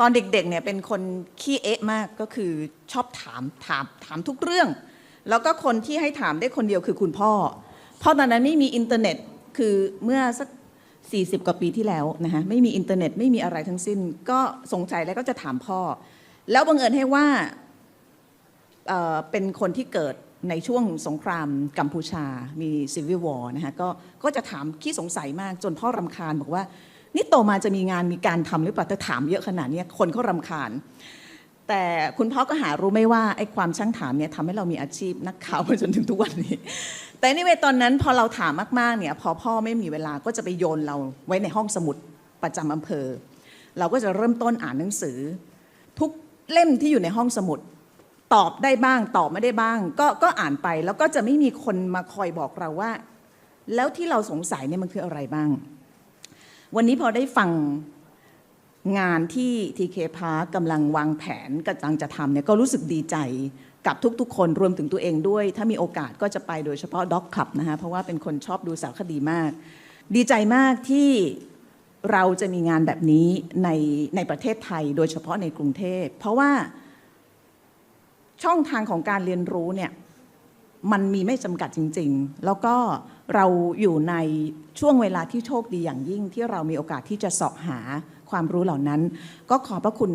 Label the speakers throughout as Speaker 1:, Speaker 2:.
Speaker 1: ตอนเด็กๆเนี่ยเป็นคนขี้เอ๊ะมากก็คือชอบถามถามถามทุกเรื่อง แล้วก็คนที่ให้ถามได้คนเดียวคือคุณพ่อ เพราะตอนนั้นไม่มีอินเทอร์เน็ตคือเมื่อสัก 40 กว่าปีที่แล้วนะคะไม่มีอินเทอร์เน็ตไม่มีอะไรทั้งสิ้น ก็สงสัยแล้วก็จะถามพ่อ แล้วบังเอิญให้ว่าเเป็นคนที่เกิดในช่วงสงครามกัมพูชา มีซีวิวอร์นะคะก็ก็จะถามขี้สงสัยมากจนพ่อรำคาญบอกว่า นี่โตมาจะมีงานมีการทำหรือเปล่าแต่ถามเยอะขนาดนี้คนเขารำคาญ แต่คุณพ่อก็หารู้ไม่ว่าไอ้ความช่างถามเนี่ยทำให้เรามีอาชีพนักข่าวมาจนถึงทุกวันนี้ แต่นี่เวตอนนั้นพอเราถามมากๆเนี่ยพอพ่อไม่มีเวลาก็จะไปโยนเราไว้ในห้องสมุดประจำอำเภอ เราก็จะเริ่มต้นอ่านหนังสือ ทุกเล่มที่อยู่ในห้องสมุดตอบได้บ้างตอบไม่ได้บ้าง ก็ก็อ่านไปแล้วก็จะไม่มีคนมาคอยบอกเราว่า แล้วที่เราสงสัยเนี่ยมันคืออะไรบ้าง วันนี้พอได้ฟังงานที่ TK Park กำลังวางแผนกำลังจะทำเนี่ยก็รู้สึกดีใจกับทุกๆ คนรวมถึงตัวเองด้วย ถ้ามีโอกาสก็จะไปโดยเฉพาะด็อกคลับนะคะเพราะว่าเป็นคนชอบดูสารคดีมาก ดีใจมากที่เราจะมีงานแบบนี้ในในประเทศไทยโดยเฉพาะในกรุงเทพ เพราะว่าช่องทางของการเรียนรู้เนี่ย มันมีไม่จำกัดจริง ๆ แล้วก็เราอยู่ในช่วงเวลาที่โชคดีอย่างยิ่งที่เรามีโอกาสที่จะเสาะหาความรู้เหล่านั้น ก็ขอบพระคุณ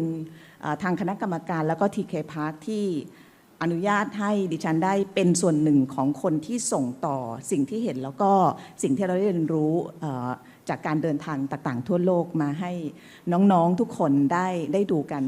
Speaker 1: ทางคณะกรรมการแล้วก็ TK Park ที่อนุญาตให้ดิฉันได้เป็นส่วนหนึ่งของคนที่ส่งต่อสิ่งที่เห็นแล้วก็สิ่งที่เราได้เรียนรู้จากการเดินทางต่างๆ ทั่วโลกมาให้น้องๆทุกคนได้ได้ดูกัน